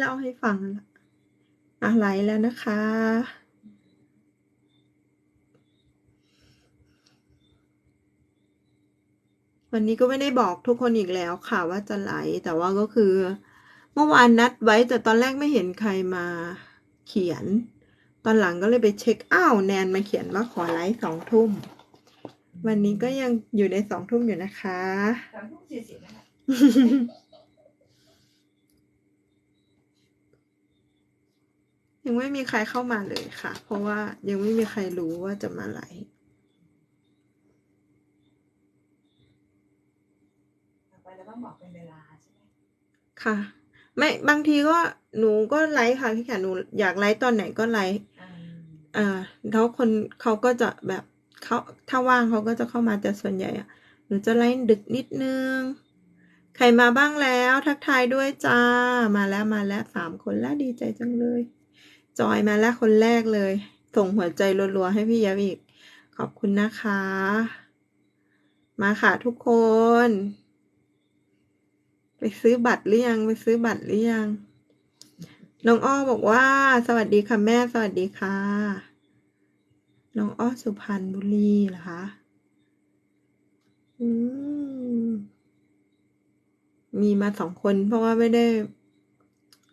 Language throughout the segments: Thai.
เล่าให้ฟังอะไลแล้วนะคะ วันนี้ก็ไม่ได้บอกทุกคนอีกแล้วค่ะว่าจะไหลแต่ว่าก็คือ เมื่อวานนัดไว้แต่ตอนแรกไม่เห็นใครมาเขียน ตอนหลังก็เลยไปเช็คอ้าวแนนมาเขียนว่าขอไลฟ์สองทุ่ม วันนี้ก็ยังอยู่ในสองทุ่มอยู่นะคะสามทุ่มสี่สิบนะคะ ยังไม่มีใครเข้ามาเลยค่ะ เพราะว่ายังไม่มีใครรู้ว่าจะมาไลฟ์ต่อไปเราต้องบอกเป็นเวลาใช่ไหมค่ะ ไม่บางทีก็หนูก็ไลฟ์ค่ะพี่แขกหนูอยากไลฟ์ตอนไหนก็ไลฟ์อ่าอ่าแล้วคนเขาก็จะแบบเขาถ้าว่างเขาก็จะเข้ามาแต่ส่วนใหญ่อะหนูจะไลฟ์ดึกนิดนึง ใครมาบ้างแล้ว ทักทายด้วยจ้ามาแล้วมาแล้วสามคนแล้วดีใจจังเลย จอยมาแล้วคนแรกเลย ส่งหัวใจรัวๆให้พี่ยับอีก ขอบคุณนะคะ มาค่ะทุกคน ไปซื้อบัตรหรือยัง ไปซื้อบัตรหรือยัง น้องอ้อบอกว่า สวัสดีค่ะแม่ สวัสดีค่ะ น้องอ้อสุพรรณบุรีเหรอคะ อืมมีมาสองคนเพราะว่าไม่ได้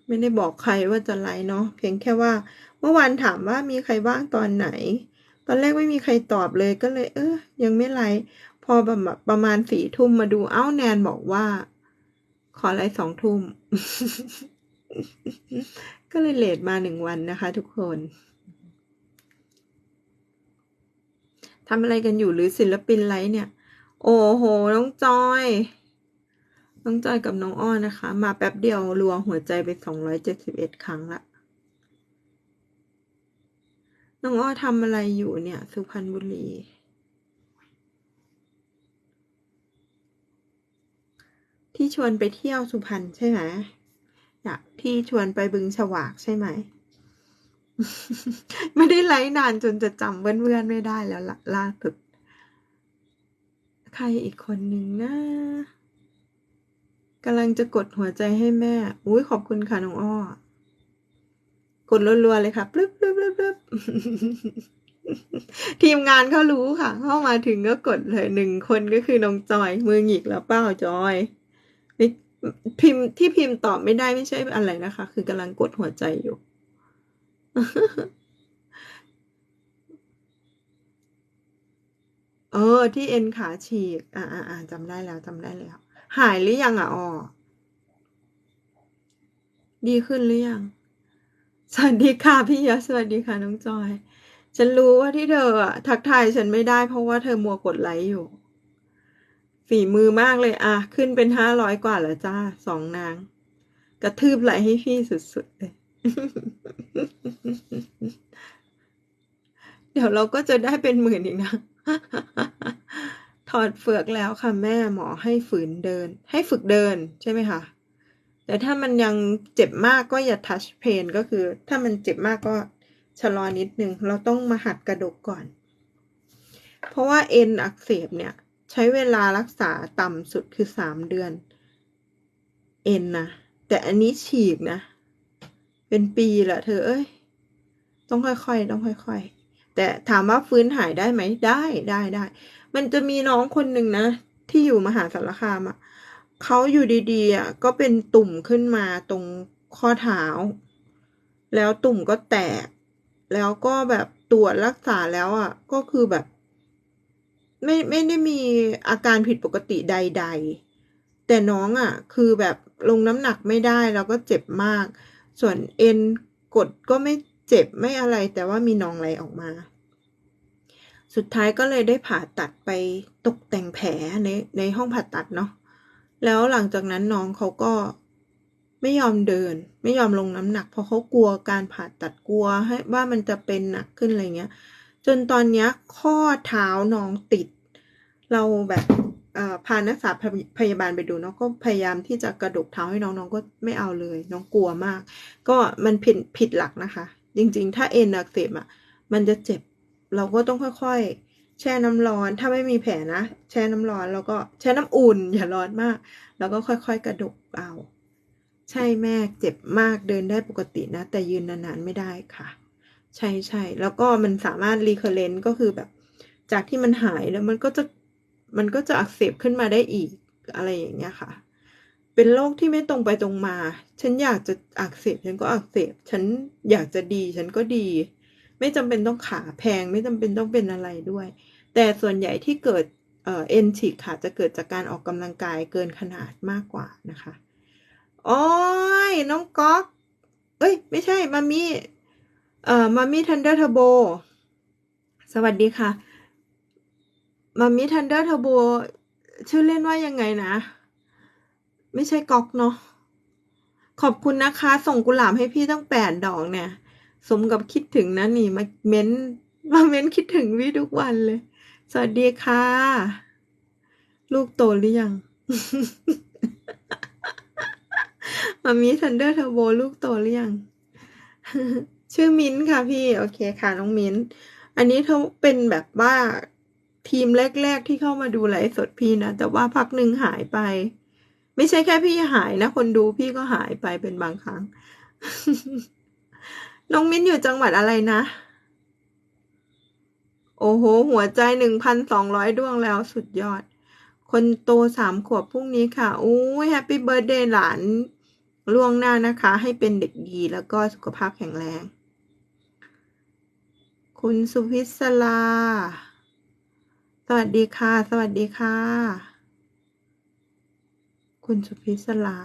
ไม่ได้บอกใครว่าจะไลฟ์เนาะเพียงแค่ว่า เมื่อวานถามว่ามีใครว่างตอนไหน ตอนแรกไม่มีใครตอบเลยก็เลย เออยังไม่ไลฟ์พอแบบประมาณสี่ทุ่มมาดูเอ้าแนนบอกว่า ขอไลฟ์สองทุ่ม ก็เลยเลทมาหนึ่งวันนะคะ ทุกคนทำอะไรกันอยู่หรือศิลปินไลฟ์เนี่ย โอ้โห น้องจอย น้องจอยกับน้องอ้อนะคะ มาแป๊บเดียวรัวหัวใจไปสองร้อยเจ็ดสิบเอ็ดครั้งละ น้องอ้อทำอะไรอยู่เนี่ย สุพรรณบุรี ที่ชวนไปเที่ยวสุพรรณใช่ไหมอยากที่ชวนไปบึงฉวากใช่ไหม ไม่ได้ไลฟ์นานจนจะจำเพื่อนๆไม่ได้แล้วล่ะล่าสุด ใครอีกคนหนึ่งนะ กำลังจะกดหัวใจให้แม่ อุ้ยขอบคุณค่ะน้องอ้อ กดรัวๆเลยค่ะปลึบปลึบปลึบปลึบทีมงานเขารู้ค่ะ เข้ามาถึงก็กดเลยหนึ่งคนก็คือน้องจอย มือหงิกแล้วเปล่าจอยพิมพ์ที่พิมพ์ตอบไม่ได้ไม่ใช่อะไรนะคะ คือกำลังกดหัวใจอยู่ เออ ที่เอ็นขาฉีก อ่าอ่าอ่าจำได้แล้วจำได้แล้ว หายหรือยังอะอ๋อดีขึ้นหรือยัง สวัสดีค่ะพี่ยศสวัสดีค่ะน้องจอย ฉันรู้ว่าที่เธออะทักทายฉันไม่ได้เพราะว่าเธอมัวกดไลค์อยู่ ฝีมือมากเลยอะขึ้นเป็นห้าร้อยกว่าแล้วจ้าสองนาง กระทืบไหลให้พี่สุดๆเลย เดี๋ยวเราก็จะได้เป็นหมื่นอีกนะ ถอดเฟือกแล้วค่ะแม่หมอให้ฝืนเดิน ให้ฝึกเดินใช่ไหมคะแต่ถ้ามันยังเจ็บมากก็อย่าทัชเพนก็คือ ถ้ามันเจ็บมากก็ชะลอนิดนึง เราต้องมาหัดกระดกก่อน เพราะว่าเอ็นอักเสบเนี่ย ใช้เวลารักษาต่ำสุดคือสามเดือน เอ็นนะแต่อันนี้ฉีกนะ เป็นปีแหละเธอเอ้ย ต้องค่อยๆ ต้องค่อยๆ แต่ถามว่าฟื้นหายได้ไหมได้ได้ได้ มันจะมีน้องคนหนึ่งนะ ที่อยู่มหาสารคามอะเขาอยู่ดีๆอะก็เป็นตุ่มขึ้นมาตรงข้อเท้า แล้วตุ่มก็แตก แล้วก็แบบตรวจรักษาแล้วอะ ก็คือแบบ ไม่ไม่ได้มีอาการผิดปกติใด ๆ แต่น้องอะ คือแบบลงน้ำหนักไม่ได้แล้วก็เจ็บมาก ส่วนเอ็นกดก็ไม่ เจ็บไม่อะไรแต่ว่ามีหนองไหลออกมา สุดท้ายก็เลยได้ผ่าตัดไปตกแต่งแผลในในห้องผ่าตัดเนาะแล้วหลังจากนั้นน้องเขาก็ไม่ยอมเดิน ไม่ยอมลงน้ำหนัก เพราะเขากลัวการผ่าตัดกลัวให้ว่ามันจะเป็นหนักขึ้นอะไรเงี้ย จนตอนเนี้ยข้อเท้าน้องติด เราแบบพานักศึกษาพยพยาบาลไปดูเนาะก็พยายามที่จะกระดกเท้าให้น้องน้องก็ไม่เอาเลย น้องกลัวมาก ก็มันผิดผิดหลักนะคะ จริงๆ ถ้าเอ็นอักเสบอะ มันจะเจ็บ เราก็ต้องค่อยๆ แช่น้ำร้อน ถ้าไม่มีแผลนะ แช่น้ำร้อนแล้วก็แช่น้ำอุ่น อย่าร้อนมาก แล้วก็ค่อยๆ กระดกเอา ใช่แม่เจ็บมากเดินได้ปกตินะ แต่ยืนนานๆไม่ได้ค่ะ ใช่ใช่แล้วก็มันสามารถรีเคอร์เรนก็คือแบบ จากที่มันหายแล้วมันก็จะมันก็จะอักเสบขึ้นมาได้อีกอะไรอย่างเงี้ยค่ะ เป็นโรคที่ไม่ตรงไปตรงมา ฉันอยากจะอักเสบฉันก็อักเสบ ฉันอยากจะดีฉันก็ดี ไม่จำเป็นต้องขาแพง ไม่จำเป็นต้องเป็นอะไรด้วย แต่ส่วนใหญ่ที่เกิดเอ,อ็นฉีกขาดจะเกิดจากการออกกำลังกายเกินขนาดมากกว่านะคะ โอ้ยน้องก๊อกเอ้ย ไม่ใช่มามี่เอ่อมามี่ทันเดอร์เทโบสวัสดีค่ะมามี่ทันเดอร์เทโบชื่อเล่นว่ายังไงนะ ไม่ใช่ก๊อกเนาะขอบคุณนะคะ ส่งกุหลาบให้พี่ตั้งแปดดอกเนี่ย สมกับคิดถึงนะนี่มาเม้นมาเม้นคิดถึงพี่ทุกวันเลย สวัสดีค่ะ ลูกโตหรือยังมามีทันเดอร์เทอร์โบลูกโตหรือยังชื่อมิ้นค่ะพี่โอเคค่ะน้องมิ้น อันนี้เขาเป็นแบบว่าทีมแรก ๆ ที่เข้ามาดูไลฟ์สดพี่นะ แต่ว่าพักหนึ่งหายไป ไม่ใช่แค่พี่หายนะ คนดูพี่ก็หายไปเป็นบางครั้ง น้องมิ้นอยู่จังหวัดอะไรนะ โอ้โห หัวใจหนึ่งพันสองร้อยดวงแล้วสุดยอด คนโตสามขวบพรุ่งนี้ค่ะอู้ยแฮปปี้เบิร์ดเดย์หลานล่วงหน้านะคะ ให้เป็นเด็กดีแล้วก็สุขภาพแข็งแรง คุณสุพิศลา สวัสดีค่ะ สวัสดีค่ะ คุณสุพิศลา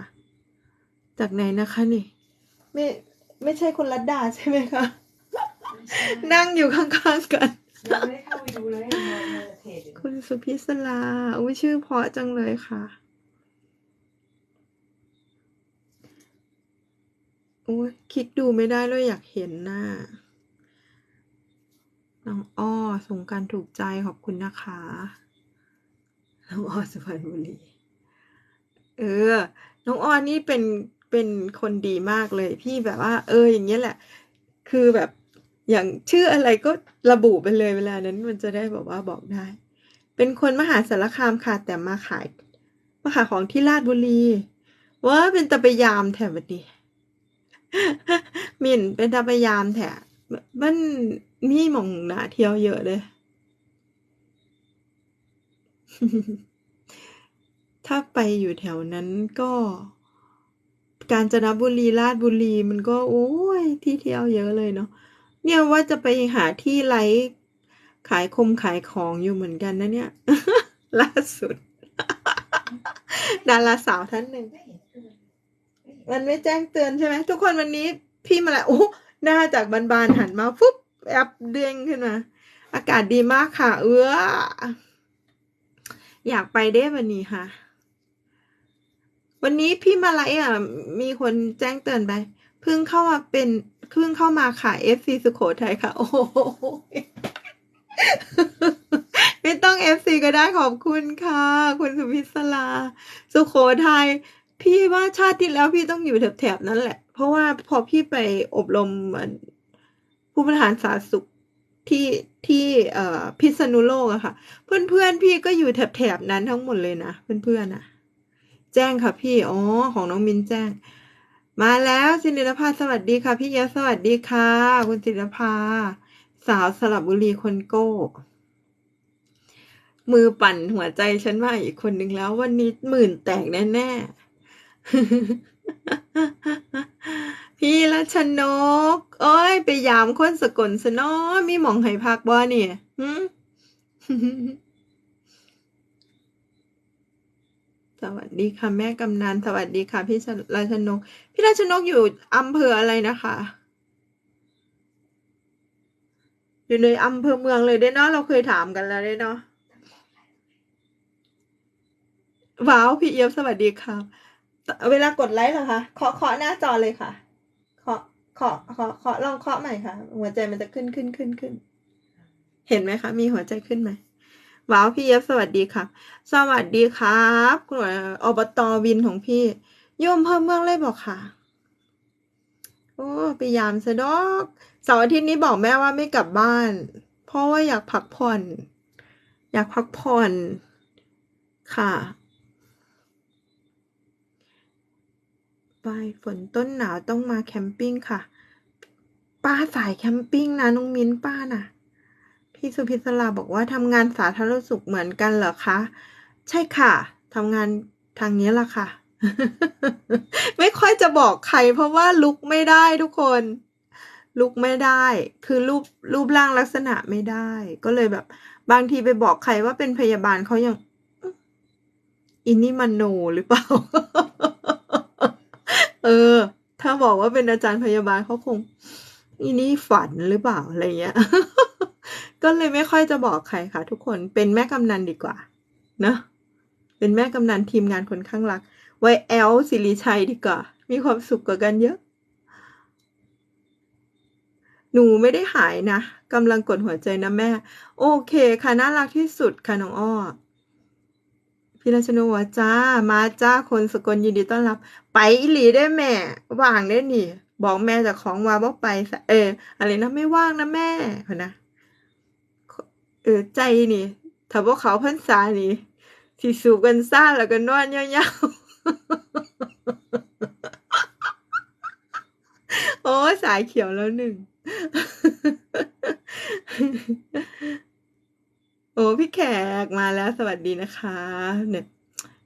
จากไหนนะคะนี่ ไม่ไม่ใช่คุณรัตดาใช่ไหมคะนั่งอยู่ข้างๆกันยังไม่ได้เข้าไปดูเลยในในเพจอยู่คุณสุพิศลาอุ้ยชื่อเพราะจังเลยค่ะโอ้ยคลิกดูไม่ได้เลยอยากเห็นหน้า น้องอ้อส่งการถูกใจขอบคุณนะคะ น้องอ้อสุพรรณบุรี เออ น้องอ้อนนี่เป็นเป็นคนดีมากเลย พี่แบบว่า เออ อย่างเงี้ยแหละ คือแบบอย่างชื่ออะไรก็ระบุไปเลยเวลานั้นมันจะได้แบบว่าบอกได้ เป็นคนมหาสารคามค่ะ แต่มาขายมาขายของที่ลาดบุรีว่าเป็นตะไปยามแถวนี้มินเป็นตะไปยามแถวมันมีหมองหนาเที่ยวเยอะเลย ถ้าไปอยู่แถวนั้นก็ กาญจนบุรีราชบุรีมันก็โอ้ยที่เที่ยวเยอะเลยเนาะเนี่ยว่าจะไปหาที่ไลฟ์ขายคมขายของอยู่เหมือนกันนะเนี่ย ล่าสุด ดาราสาวท่านหนึ่งมันไม่แจ้งเตือนใช่ไหมทุกคนวันนี้พี่มาแล้วโอ้หน้าจากบานๆหันมาปุ๊บแอบเด้งขึ้นมา อากาศดีมากค่ะ เอื้ออยากไปได้วันนี้ค่ะ วันนี้พี่มาไลฟ์อะ มีคนแจ้งเตือนไปเพิ่งเข้ามาเป็นเพิ่งเข้ามาค่ะ FC สุโขทัยค่ะ โอ้โหไม่ต้อง FC ก็ได้ขอบคุณค่ะ คุณสุพิศลา สุโขทัยพี่ว่าชาติที่แล้วพี่ต้องอยู่แถบๆนั้นแหละ เพราะว่าพอพี่ไปอบรมผู้บริหารสาธารณสุขที่ที่เอ่อพิษณุโลกอะค่ะ เพื่อนๆพี่ก็อยู่แถบๆนั้นทั้งหมดเลยนะเพื่อนๆอะ แจ้งค่ะพี่ อ๋อ ของน้องมินแจ้ง มาแล้วสินิรภาสวัสดีค่ะ พี่ยศสวัสดีค่ะ คุณสินิรภา สาวสระบุรีคนโก้ มือปั่นหัวใจฉันมาอีกคนนึงแล้ว วันนี้หมื่นแตกแน่ๆ พี่รัชนกเอ้ย ไปยามคนสกลสนอมีหมองให้พักบ่เนี่ย สวัสดีค่ะแม่กำนันสวัสดีค่ะ พี่ราชนก พี่ราชนกอยู่อำเภออะไรนะคะ อยู่ในอำเภอเมืองเลยได้เนาะเราเคยถามกันแล้วได้เนาะว้าวพี่เอียบสวัสดีค่ะ เวลากดไลค์เหรอคะเคาะเคาะหน้าจอเลยค่ะเคาะเคาะเคาะเคาะลองเคาะใหม่ค่ะ หัวใจมันจะขึ้นขึ้นขึ้นขึ้น เห็นไหมคะ มีหัวใจขึ้นไหม ว้าวพี่เอฟสวัสดีค่ะ สวัสดีครับคุณอบตวินของพี่โยมเพิ่มเมืองเลยบอกค่ะ โอ้ไปยามซะดอกเสาร์อาทิตย์นี้บอกแม่ว่าไม่กลับบ้าน เพราะว่าอยากพักผ่อน อยากพักผ่อนค่ะปบายฝนต้นหนาวต้องมาแคมปิ้งค่ะ ป้าสายแคมปิ้งนะน้องมิ้นป้าน่ะ พี่สุพิศลาบอกว่าทำงานสาธารณสุขเหมือนกันเหรอคะ ใช่ค่ะทำงานทางนี้ล่ะค่ะ ไม่ค่อยจะบอกใคร เพราะว่าลุกไม่ได้ทุกคน ลุกไม่ได้ คือรูปรูปร่างลักษณะไม่ได้ ก็เลยแบบ บางทีไปบอกใครว่าเป็นพยาบาลเขายังอินนี่มันโนหรือเปล่า เออ ถ้าบอกว่าเป็นอาจารย์พยาบาลเขาคง อินนี่ฝันหรือเปล่าอะไรเงี้ย ก็เลยไม่ค่อยจะบอกใครค่ะ ทุกคนเป็นแม่กำนันดีกว่าเนอะเป็นแม่กำนันทีมงานคนข้างรัก ไว้แอลสิริชัยดีกว่า มีความสุขกว่ากันเยอะ หนูไม่ได้หายนะกำลังกดหัวใจนะแม่ โอเคค่ะ น่ารักที่สุดค่ะน้องอ้อพี่ราชนุว่าจ้า มาจ้าคนสกลยินดีต้อนรับ ไปอีหลีได้แม่ว่างได้นี่ บอกแม่จากของวาบอกไปเออ อะไรนะไม่ว่างนะแม่นะเออใจนี่ถ้าพวกเขาพันษานี่สิสูบกันซ่าแล้วก็นอนยาวๆโอ้สายเขียวแล้วหนึ่งโอ้พี่แขกมาแล้วสวัสดีนะคะ เนี่ย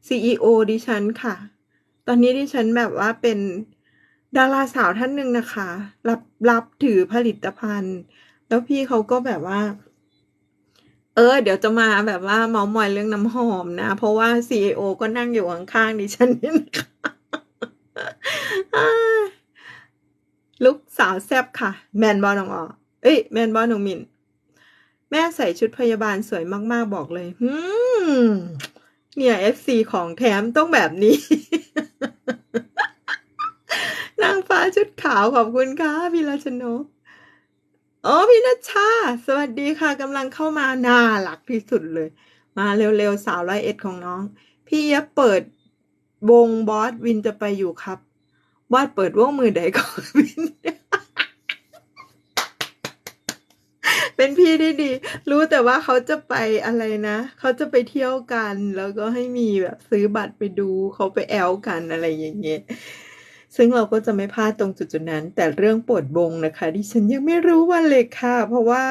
CEO ดิฉันค่ะ ตอนนี้ดิฉันแบบว่าเป็น ดาราสาวท่านหนึ่งนะคะ รับรับถือผลิตภัณฑ์ แล้วพี่เขาก็แบบว่า เออ เดี๋ยวจะมาแบบว่าเมาท์มอยเรื่องน้ำหอมนะ เพราะว่า CEO ก็นั่งอยู่ข้างๆดิฉันนี่นะคะลูกสาวแซบค่ะ แมนบอลน้องอ๋อเอ้ยแมนบอลน้องมิน แม่ใส่ชุดพยาบาลสวยมาก ๆ บอกเลยหืมเนี่ย FC ของแถมต้องแบบนี้างฟ้าชุด ขาวขอบคุณค่ะพี่ราชนกอ๋อพี่นัชชา สวัสดีค่ะกำลังเข้ามาน่ารักที่สุดเลย มาเร็วๆสาวร้อยเอ็ดของน้อง พี่ยับเปิดวงบอสวินจะไปอยู่ครับบอสเปิดวงมือใดก่อนวินเป็นพี่ที่ดี รู้แต่ว่าเขาจะไปอะไรนะ เขาจะไปเที่ยวกัน แล้วก็ให้มีแบบซื้อบัตรไปดูเขาไปแอลกันอะไรอย่างเงี้ย ซึ่งเราก็จะไม่พลาดตรงจุดๆนั้น แต่เรื่องปวดบงนะคะดิฉันยังไม่รู้วันเลยค่ะ เพราะว่า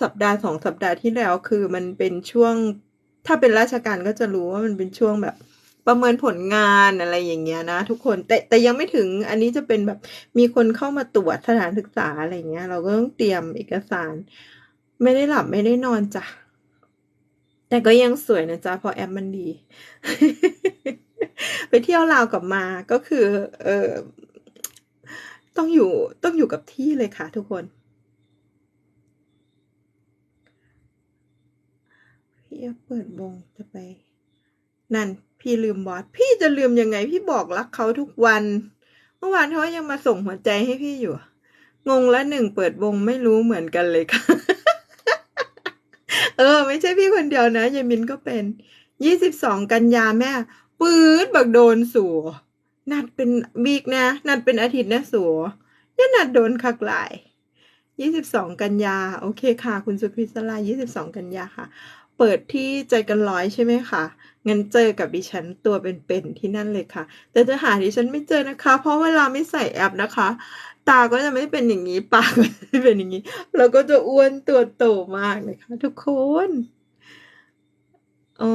สัปดาห์สองสัปดาห์ที่แล้วคือมันเป็นช่วง ถ้าเป็นราชการก็จะรู้ว่ามันเป็นช่วงแบบประเมินผลงานอะไรอย่างเงี้ยนะ ทุกคนแต่แต่ยังไม่ถึงอันนี้จะเป็นแบบมีคนเข้ามาตรวจสถานศึกษาอะไรเงี้ย เราก็ต้องเตรียมเอกสาร ไม่ได้หลับไม่ได้นอนจ้ะแต่ก็ยังสวยนะจ๊ะเพราะแอปมันดี ไปเที่ยวลาวกลับมาก็คือ เออต้องอยู่ต้องอยู่กับที่เลยค่ะทุกคน พี่เปิดวงจะไป นั่น พี่ลืมบอสพี่จะลืมยังไง พี่บอกรักเขาทุกวัน เมื่อวานเขายังมาส่งหัวใจให้พี่อยู่ งงละหนึ่งเปิดวงไม่รู้เหมือนกันเลยค่ะ เออ ไม่ใช่พี่คนเดียวนะยายมินก็เป็นยี่สิบสองกันยาแม่ ปื๊ดบักโดนสัวนัดเป็นวีกนะ นัดเป็นอาทิตย์นะสัวอย่านัดโดนคักหลายยี่สิบสองกันยา โอเคค่ะ คุณสุพิศลายี่สิบสองกันยาค่ะ เปิดที่ใจกันร้อยใช่ไหมคะงั้นเจอกับดิฉันตัวเป็นๆที่นั่นเลยค่ะ แต่จะหาดิฉันไม่เจอนะคะ เพราะเวลาไม่ใส่แอปนะคะ ตาก็จะไม่เป็นอย่างนี้ ปากก็จะไม่เป็นอย่างนี้แล้วก็จะอ้วนตัวโตมากเลยค่ะทุกคน อ๋อ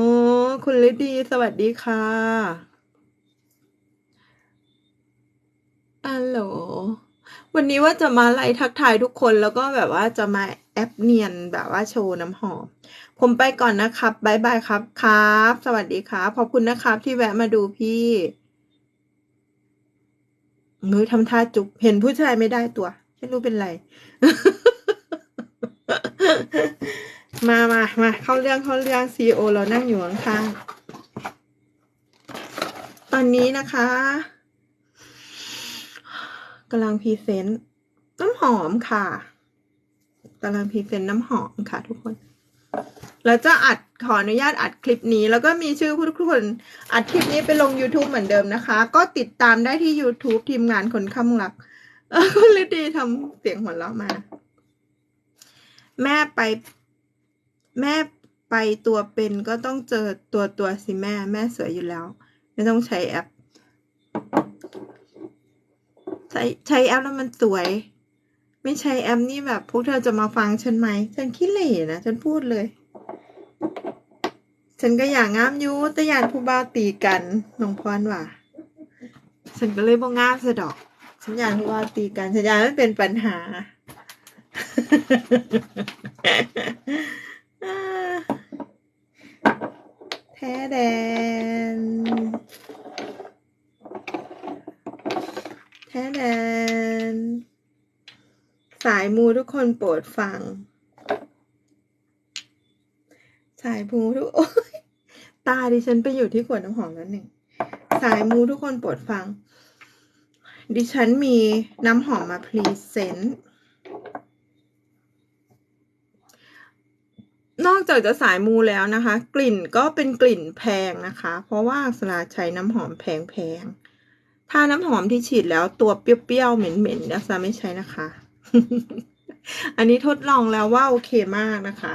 คุณฤดี สวัสดีค่ะอัลโหล วันนี้ว่าจะมาไลฟ์ทักทายทุกคนแล้วก็แบบว่าจะมาแอปเนียนแบบว่าโชว์น้ำหอม ผมไปก่อนนะครับบายบายครับครับ สวัสดีครับ ขอบคุณนะครับที่แวะมาดูพี่มือทำท่าจุบเห็นผู้ชายไม่ได้ตัว ไม่รู้เป็นไร มามามาเข้าเรื่องเข้าเรื่องซีโอเรานั่งอยู่ข้างๆตอนนี้นะคะกำลังพรีเซนต์น้ำหอมค่ะกำลังพรีเซนต์น้ำหอมค่ะทุกคนแล้วจะอัดขออนุญาตอัดคลิปนี้ แล้วก็มีชื่อผู้ทุกคนอัดคลิปนี้ไปลง YouTube เหมือนเดิมนะคะ ก็ติดตามได้ที่ YouTube ทีมงานคนข้ามรักเออคุณฤดีทำเสียงหัวเราะมา แม่ไป แม่ไปตัวเป็นก็ต้องเจอตัวตัวสิแม่ แม่สวยอยู่แล้ว ไม่ต้องใช้แอป ใช้ใช้แอปแล้วมันสวย ไม่ใช้แอปนี่แบบพวกเธอจะมาฟังฉันไหม ฉันขี้เหร่นะ ฉันพูดเลย ฉันก็อย่างงามยูแต่ยานผู้บ่าวตีกันน้องพรว่าฉันก็เลยบ่งามซะดอก ฉันอยากผู้บ่าวตีกันฉันอยากไม่เป็นปัญหา แท้แดน แท้แดน สายมูทุกคนโปร ดฟัง สายมูทุกโอ๊ยตาดิฉันไปอยู่ที่ขวดน้ำหอมแล้วหนึ่ง สายมูทุกคนโปรดฟัง ดิฉันมีน้ำหอมมาพรีเซนต์ นอกจากจะสายมูแล้วนะคะ กลิ่นก็เป็นกลิ่นแพงนะคะ เพราะว่าสลาใช้น้ำหอมแพงๆถ้าน้ำหอมที่ฉีดแล้วตัวเปรี้ยวๆ เหม็นๆนี่ยซาไม่ใช้นะคะ อันนี้ทดลองแล้วว่าโอเคมากนะคะ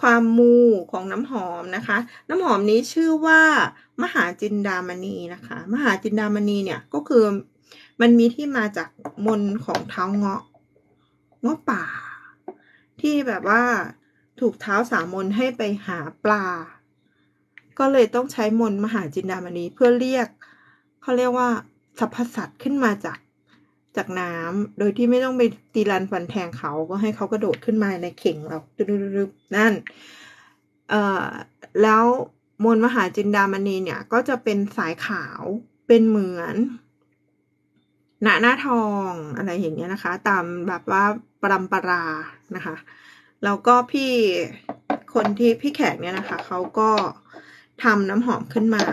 ความมูของน้ำหอมนะคะ น้ำหอมนี้ชื่อว่ามหาจินดามณีนะคะ มหาจินดามณีเนี่ยก็คือมันมีที่มาจากมนของเท้าเงาะเงาะป่า ที่แบบว่าถูกเท้าสามนให้ไปหาปลา ก็เลยต้องใช้มนมหาจินดามณีเพื่อเรียกเขาเรียกว่าสรรพสัตว์ขึ้นมาจาก จากน้ำโดยที่ไม่ต้องไปตีรันฟันแทงเขาก็ให้เขากระโดดขึ้นมาในเข่งเราดึบๆนั่นเอ่อแล้วมนต์มหาจินดามณีเนี่ย ก็จะเป็นสายขาวเป็นเหมือนหน้าหน้าทองอะไรอย่างเงี้ยนะคะ ตามแบบว่าปรำปรานะคะแล้วก็พี่คนที่พี่แขกเนี่ยนะคะเขาก็ทำน้ำหอมขึ้นมา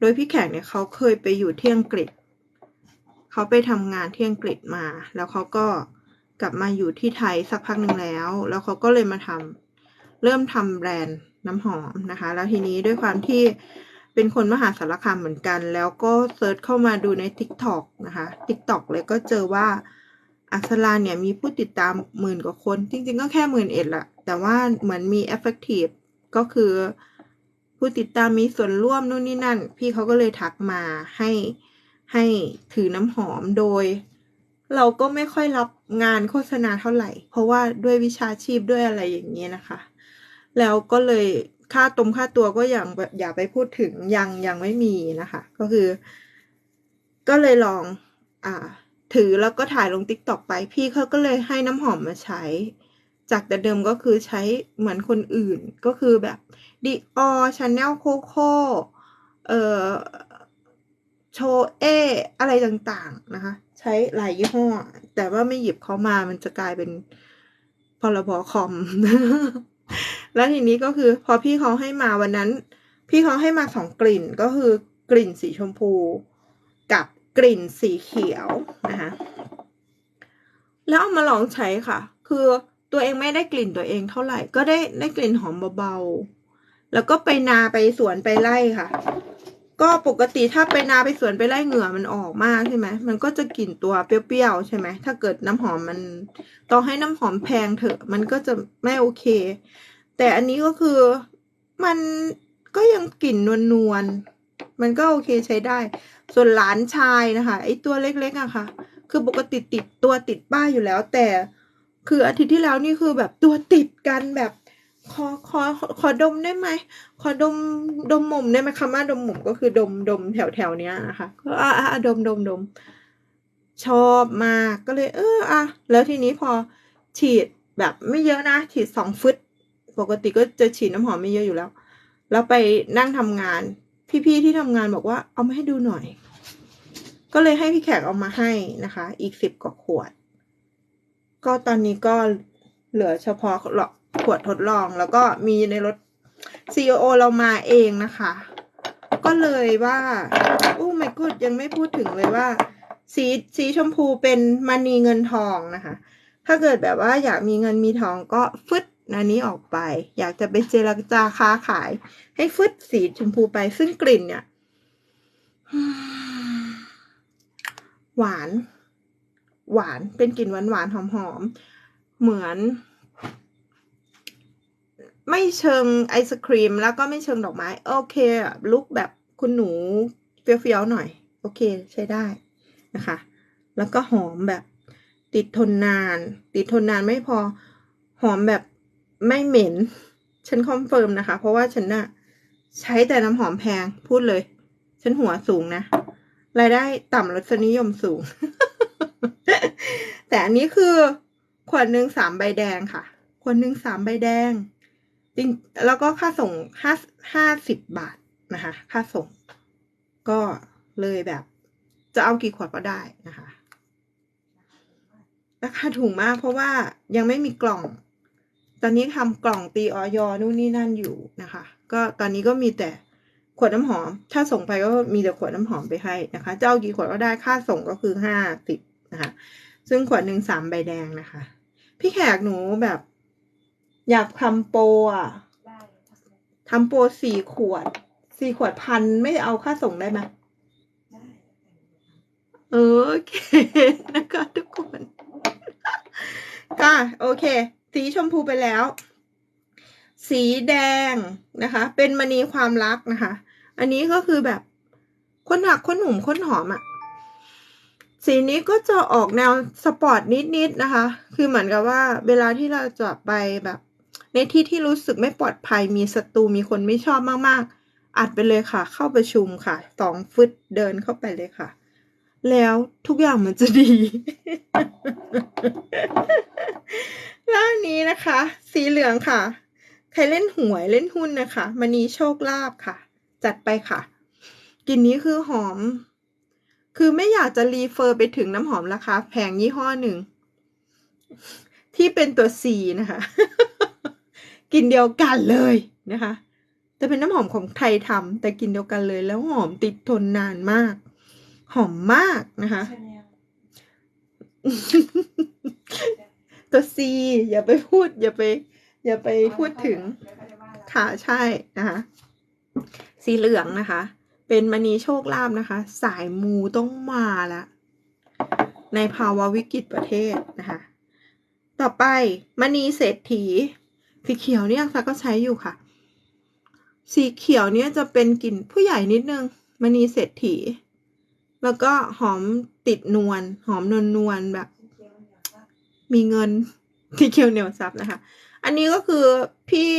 โดยพี่แขกเนี่ยเขาเคยไปอยู่ที่อังกฤษ เขาไปทำงานที่อังกฤษมา แล้วเขาก็กลับมาอยู่ที่ไทยสักพักหนึ่งแล้ว แล้วเขาก็เลยมาทำเริ่มทำแบรนด์น้ำหอมนะคะ แล้วทีนี้ด้วยความที่เป็นคนมหาสารคามเหมือนกัน แล้วก็เซิร์ชเข้ามาดูใน TikTok นะคะ TikTok เลยก็เจอว่าอักษราเนี่ยมีผู้ติดตามหมื่นกว่าคน จริง ๆ ก็แค่หมื่นเอ็ดละแต่ว่าเหมือนมี effective ก็คือผู้ติดตามมีส่วนร่วมนู่นนี่นั่น พี่เขาก็เลยทักมาให้ ให้ถือน้ำหอมโดย เราก็ไม่ค่อยรับงานโฆษณาเท่าไหร่ เพราะว่าด้วยวิชาชีพด้วยอะไรอย่างเงี้ยนะคะ แล้วก็เลยค่าตรงค่าตัวก็อย่างอย่าไปพูดถึงยังยังไม่มีนะคะ ก็คือ ก็เลยลองอ่าถือแล้วก็ถ่ายลงติ๊กต็อกไป พี่เขาก็เลยให้น้ำหอมมาใช้ จากแต่เดิมก็คือใช้เหมือนคนอื่นก็คือแบบดิออชาแนลโคโค่เอ่อ โชเออะไรต่างๆนะคะ ใช้หลายยี่ห้อ แต่ว่าไม่หยิบเขามามันจะกลายเป็นพรบคอม แล้วทีนี้ก็คือ พอพี่เขาให้มาวันนั้น พี่เขาให้มาสองกลิ่นก็คือกลิ่นสีชมพู กับกลิ่นสีเขียวนะคะแล้วเอามาลองใช้ค่ะ คือตัวเองไม่ได้กลิ่นตัวเองเท่าไหร่ ก็ได้ได้กลิ่นหอมเบาๆ แล้วก็ไปนาไปสวนไปไร่ค่ะ ก็ปกติถ้าไปนาไปสวนไปไร่เหงื่อมันออกมากใช่ไหมมันก็จะกลิ่นตัวเปรี้ยวๆใช่ไหมถ้าเกิดน้ำหอมมันต่อให้น้ำหอมแพงเถอะ มันก็จะไม่โอเค แต่อันนี้ก็คือมันก็ยังกลิ่นนวลๆมันก็โอเคใช้ได้ ส่วนหลานชายนะคะไอตัวเล็กๆอะค่ะ คือปกติติดตัวติดป้ายอยู่แล้ว แต่คืออาทิตย์ที่แล้วนี่คือแบบตัวติดกันแบบ ขอขอขอดมได้ไหม ขอดมดมหม่มได้ไหมคำว่าดมหม่มก็คือดมดมแถวแถวเนี้ยนะคะก็อะอะดมดมดมชอบมากก็เลย เอออะแล้วทีนี้พอฉีดแบบไม่เยอะนะฉีดสองฟึตปกติก็จะฉีดน้ำหอมไม่เยอะอยู่แล้ว แล้วไปนั่งทำงาน พี่ๆที่ทำงานบอกว่าเอามาให้ดูหน่อย ก็เลยให้พี่แขกเอามาให้นะคะ อีกสิบกว่าขวด ก็ตอนนี้ก็เหลือเฉพาะ ขวดทดลองแล้วก็มีในรถ CEO เรามาเองนะคะ ก็เลยว่าโอ้ไม่กูดยังไม่พูดถึงเลยว่า สีสีชมพูเป็นมณีเงินทองนะคะ ถ้าเกิดแบบว่าอยากมีเงินมีทองก็ฟึดอันนี้ออกไป อยากจะไปเจรจาค้าขาย ให้ฟึดสีชมพูไปซึ่งกลิ่นเนี่ย หวาน หวานเป็นกลิ่นหวานหวานหอมหอมๆเหมือน ไม่เชิงไอศครีม แล้วก็ไม่เชิงดอกไม้ โอเคลุกแบบคุณหนูเฟี้ยวๆหน่อย โอเคใช้ได้นะคะ แล้วก็หอมแบบติดทนนาน ติดทนนานไม่พอหอมแบบไม่เหม็น ฉันคอนเฟิร์มนะคะ เพราะว่าฉันน่ะใช้แต่น้ำหอมแพงพูดเลย ฉันหัวสูงนะรายได้ต่ำรสนิยมสูง แต่อันนี้คือขวดหนึ่งสามใบแดงค่ะ ขวดหนึ่งสามใบแดง จริงแล้วก็ค่าส่งห้าห้าสิบบาทนะคะ ค่าส่ง ก็เลยแบบ จะเอากี่ขวดก็ได้นะคะราคาถูกมากเพราะว่ายังไม่มีกล่อง ตอนนี้ทำกล่องตีออยนู่นนี่นั่นอยู่นะคะ ก็ตอนนี้ก็มีแต่ขวดน้ำหอม ถ้าส่งไปก็มีแต่ขวดน้ำหอมไปให้นะคะ เจ้ากี่ขวดก็ได้ค่าส่งก็คือห้าสิบนะคะ ซึ่งขวดหนึ่งสามใบแดงนะคะ พี่แขกหนูแบบ อยากทำโปรอะได้ทำได้ทำโปรสี่ขวด สี่ขวดพันไม่เอาค่าส่งได้ไหมได้เออโอเคนะคะทุกคนก็โอเค สีชมพูไปแล้ว สีแดงนะคะ เป็นมณีความรักนะคะ อันนี้ก็คือแบบค้นหักค้นหนุ่มค้นหอมอะ่ะสีนี้ก็จะออกแนวสปอร์ตนิดๆนะคะ คือเหมือนกับว่าเวลาที่เราจะไปแบบ ในที่ที่รู้สึกไม่ปลอดภัยมีศัตรูมีคนไม่ชอบมากๆ อัดไปเลยค่ะ เข้าประชุมค่ะสองฟึตเดินเข้าไปเลยค่ะ แล้วทุกอย่างมันจะดีแล้วนนี้นะคะ สีเหลืองค่ะ ใครเล่นหวยเล่นหุ้นนะคะมณีโชคลาภค่ะ จัดไปค่ะกลิ่นนี้คือหอม คือไม่อยากจะรีเฟอร์ไปถึงน้ำหอมราคาแพงยี่ห้อหนึ่ง ที่เป็นตัว C นะคะ กลิ่นเดียวกันเลยนะคะ แต่เป็นน้ำหอมของไทยทำแต่กลิ่นเดียวกันเลย แล้วหอมติดทนนานมาก หอมมากนะคะ ตัว C อย่าไปพูด อย่าไป อย่าไปพูดถึงขาจะว่าเราค่ะใช่นะคะสีเหลืองนะคะ เป็นมณีโชคลาภนะคะ สายมูต้องมาละในภาวะวิกฤตประเทศนะคะ ต่อไปมณีเศรษฐี สีเขียวเนี่ยซักก็ใช้อยู่ค่ะ สีเขียวเนี่ยจะเป็นกลิ่นผู้ใหญ่นิดนึงมณีเศรษฐี แล้วก็หอมติดนวลหอมนวลนวลแบบ มีเงินที่เคียวเหนียวซับนะคะ อันนี้ก็คือพี่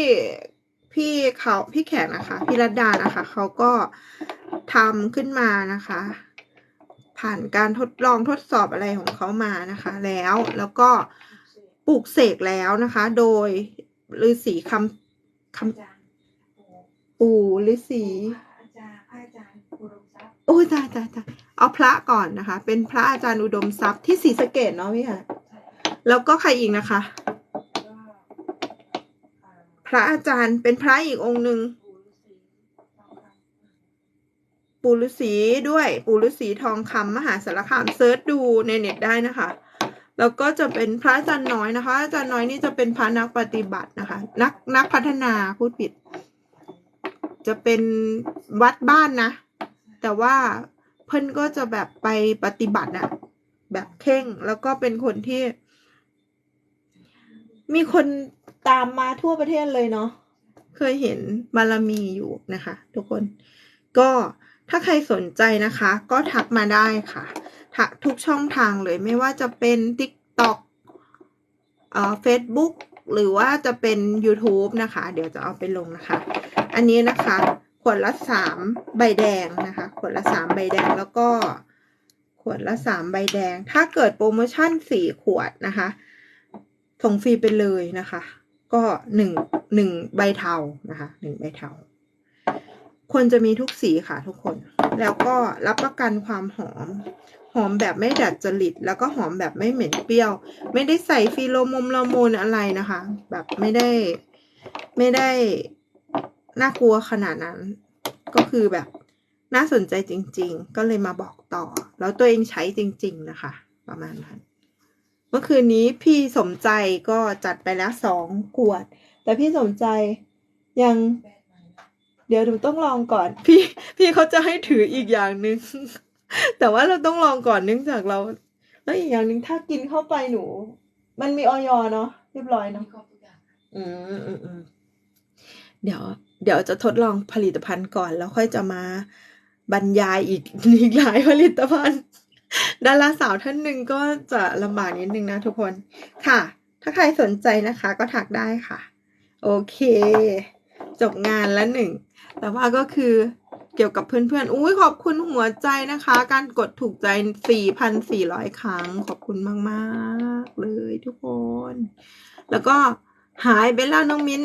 พี่เขาพี่แขกนะคะพี่รัตดานะคะเขาก็ทำขึ้นมานะคะ ผ่านการทดลองทดสอบอะไรของเขามานะคะ แล้วแล้วก็ปลูกเสกแล้วนะคะ โดย ฤาษีคำคอาจารย์โอ้ำปู่ฤาษีอาจารย์พระอาจารย์อุดมทรัพย์โอ้ยตายตายตายเอาพระก่อนนะคะ เป็นพระอาจารย์อุดมทรัพย์ที่ศรีสะเกดเนาะพี่ค่ะใช่ค่ะแล้วก็ใครอีกนะคะก็อ่าพระอาจารย์เป็นพระอีกองค์หนึ่งปู่ฤาษีทองคำปู่ฤาษีด้วยปู่ฤาษีทองคำมหาสารคามเซิร์ชดูในเน็ตได้นะคะ แล้วก็จะเป็นพระอาจารย์น้อยนะคะ อาจารย์น้อยนี่จะเป็นพระนักปฏิบัตินะคะ นักนักพัฒนาพูดผิด จะเป็นวัดบ้านนะ แต่ว่าเพิ่นก็จะแบบไปปฏิบัติอะแบบเข่งแล้วก็เป็นคนที่ มีคนตามมาทั่วประเทศเลยเนาะเคยเห็นบารมีอยู่นะคะ ทุกคน ก็ถ้าใครสนใจนะคะ ก็ทักมาได้ค่ะ ทุกช่องทางเลยไม่ว่าจะเป็น TikTok เอ่อ Facebook หรือว่าจะเป็น YouTube นะคะ เดี๋ยวจะเอาไปลงนะคะ อันนี้นะคะขวดละสามใบแดงนะคะขวดละสามใบแดงแล้วก็ขวดละสามใบแดง ถ้าเกิดโปรโมชั่นสี่ขวดนะคะ ส่งฟรีไปเลยนะคะ ก็หนึ่งหนึ่งใบเทานะคะหนึ่งใบเทาควรจะมีทุกสีค่ะทุกคน แล้วก็รับประกันความหอม หอมแบบไม่ดัดจริต แล้วก็หอมแบบไม่เหม็นเปรี้ยว ไม่ได้ใส่ฟีโรโมนละโมนอะไรนะคะ แบบไม่ได้ไม่ได้น่ากลัวขนาดนั้น ก็คือแบบน่าสนใจจริง ๆ ก็เลยมาบอกต่อ แล้วตัวเองใช้จริง ๆ นะคะ ประมาณนั้น เมื่อคืนนี้พี่สมใจก็จัดไปแล้วสองขวด แต่พี่สมใจยัง เดี๋ยวหนูต้องลองก่อน พี่พี่เขาจะให้ถืออีกอย่างหนึ่ง แต่ว่าเราต้องลองก่อนเนื่องจากเรา แล้วอีกอย่างหนึ่งถ้ากินเข้าไปหนู มันมีออยเนาะเรียบร้อยเนาะมีครบทุกอย่างค่ะอืมอืมอืมเดี๋ยว เดี๋ยวจะทดลองผลิตภัณฑ์ก่อนแล้วค่อยจะมาบรรยายอีกอีกหลายผลิตภัณฑ์ดาราสาวท่านหนึ่งก็จะลำบากนิดนึงนะทุกคนค่ะ ถ้าใครสนใจนะคะ ก็ถักได้ค่ะ โอเค จบงานแล้วหนึ่งแต่ว่าก็คือ เกี่ยวกับเพื่อนๆ อุ้ยขอบคุณหัวใจนะคะ การกดถูกใจ 4,400 ครั้ง ขอบคุณมากๆ เลยทุกคน แล้วก็หายไปแล้วน้องมิ้น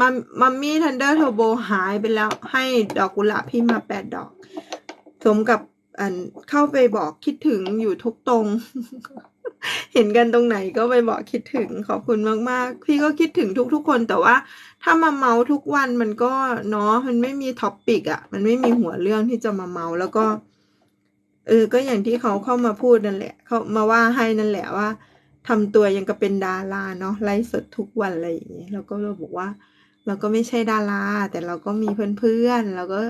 มัมมัมมี่ทันเดอร์เทอร์โบหายไปแล้ว ให้ดอกกุหลาบพี่มาแปดดอก สมกับอันเข้าไปบอกคิดถึงอยู่ทุกตรง เห็นกันตรงไหนก็ไปบอกคิดถึงขอบคุณมากๆ พี่ก็คิดถึงทุกๆคนแต่ว่า ถ้ามาเมาทุกวันมันก็เนาะมันไม่มีท็อปปิกอะมันไม่มีหัวเรื่องที่จะมาเมาแล้วก็เออก็อย่างที่เขาเข้ามาพูดนั่นแหละเขามาว่าให้นั่นแหละว่าทำตัวยังกับเป็นดาราเนาะไลฟ์สดทุกวันอะไรอย่างเงี้ยเราก็เราบอกว่า เราก็ไม่ใช่ดาราแต่เราก็มีเพื่อนๆเราก็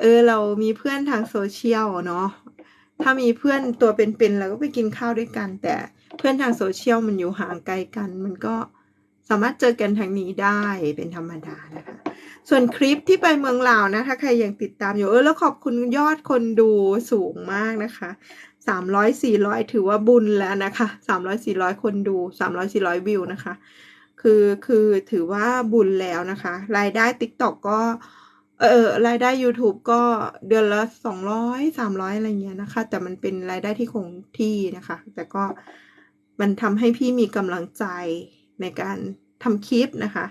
เออเรามีเพื่อนทางโซเชียลเนาะ ถ้ามีเพื่อนตัวเป็นๆเราก็ไปกินข้าวด้วยกัน แต่เพื่อนทางโซเชียลมันอยู่ห่างไกลกัน มันก็สามารถเจอกันทางนี้ได้เป็นธรรมดานะคะ ส่วนคลิปที่ไปเมืองลาวนะ ถ้าใครยังติดตามอยู่เออแล้วขอบคุณยอดคนดูสูงมากนะคะสามร้อยสี่ร้อยถือว่าบุญแล้วนะคะสามร้อยสี่ร้อยคนดูสามร้อยสี่ร้อยวิวนะคะ คือคือถือว่าบุญแล้วนะคะ รายได้ TikTok ก็ เออรายได้ YouTube ก็เดือนละสองร้อยสามร้อยอะไรเงี้ยนะคะ แต่มันเป็นรายได้ที่คงที่นะคะ แต่ก็มันทำให้พี่มีกำลังใจในการทำคลิปนะคะ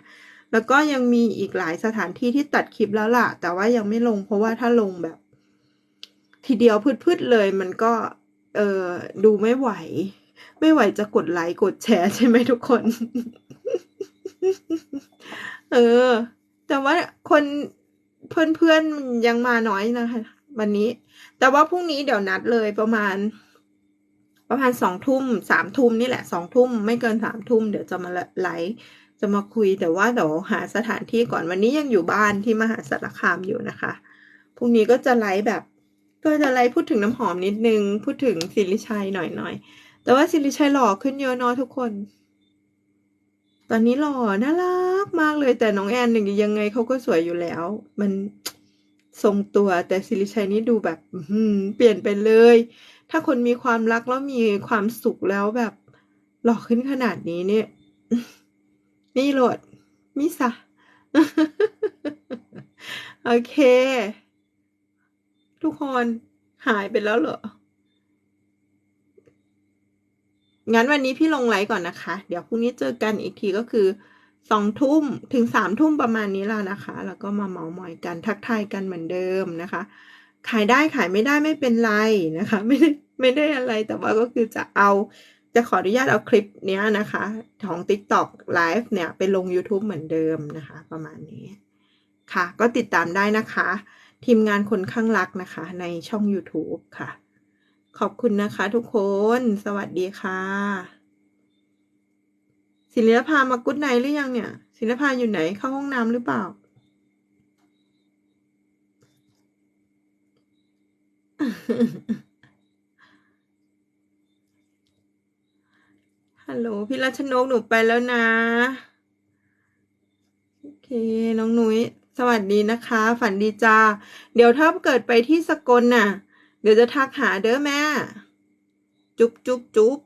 แล้วก็ยังมีอีกหลายสถานที่ที่ตัดคลิปแล้วล่ะ แต่ว่ายังไม่ลงเพราะว่าถ้าลงแบบ ทีเดียวพืดๆเลยมันก็ เออดูไม่ไหว ไม่ไหวจะกดไลค์กดแชร์ใช่ไหมทุกคน เออ แต่ว่าคน เพื่อนๆมันยังมาน้อยนะคะวันนี้ แต่ว่าพรุ่งนี้เดี๋ยวนัดเลยประมาณ ประมาณสองทุ่มสามทุ่มนี่แหละสองทุ่มไม่เกินสามทุ่มเดี๋ยวจะมาไลฟ์จะมาคุยแต่ว่าเดี๋ยวหาสถานที่ก่อนวันนี้ยังอยู่บ้านที่มหาสารคามอยู่นะคะพรุ่งนี้ก็จะไลฟ์แบบ ก็จะไลฟ์พูดถึงน้ำหอมนิดนึง พูดถึงสิริชัยหน่อยๆแต่ว่าสิริชัยหล่อขึ้นเยอะเนาะทุกคน ตอนนี้หล่อน่ารักมากเลยแต่น้องแอนหนึ่งยังไงเขาก็สวยอยู่แล้ว มันทรงตัวแต่สิริชัยนี่ดูแบบเปลี่ยนไปเลย ถ้าคนมีความรักแล้วมีความสุขแล้วแบบ หล่อขึ้นขนาดนี้เนี่ย นี่โหลดมิสะโอเค ทุกคนหายไปแล้วเหรอ งั้นวันนี้พี่ลงไลฟ์ก่อนนะคะ เดี๋ยวพรุ่งนี้เจอกันอีกทีก็คือสองทุ่มถึงสามทุ่มประมาณนี้แล้วนะคะ แล้วก็มาเมาท์มอยกันทักทายกันเหมือนเดิมนะคะ ขายได้ขายไม่ได้ไม่เป็นไรนะคะ ไม่ได้ไม่ได้อะไรแต่ว่าก็คือจะเอาจะขออนุญาตเอาคลิปเนี้ยนะคะ ของ TikTok Live เนี่ยไปลง YouTube เหมือนเดิมนะคะ ประมาณนี้ค่ะ ก็ติดตามได้นะคะ ทีมงานคนข้างรักนะคะ ในช่อง YouTube ค่ะ ขอบคุณนะคะทุกคน สวัสดีค่ะ ศิลปามากุ๊ดไนหรือยังเนี่ย ศิลปาอยู่ไหนเข้าห้องน้ำหรือเปล่าฮัลโหลพี่รัชนกหนูไปแล้วนะ โอเค น้องหนุย้ยสวัสดีนะคะ ฝันดีจ้า เดี๋ยวถ้าเกิดไปที่สกลน่ะ เดี๋ยวจะทักหาเด้อแม่ จุ๊บจุ๊บจุ๊บ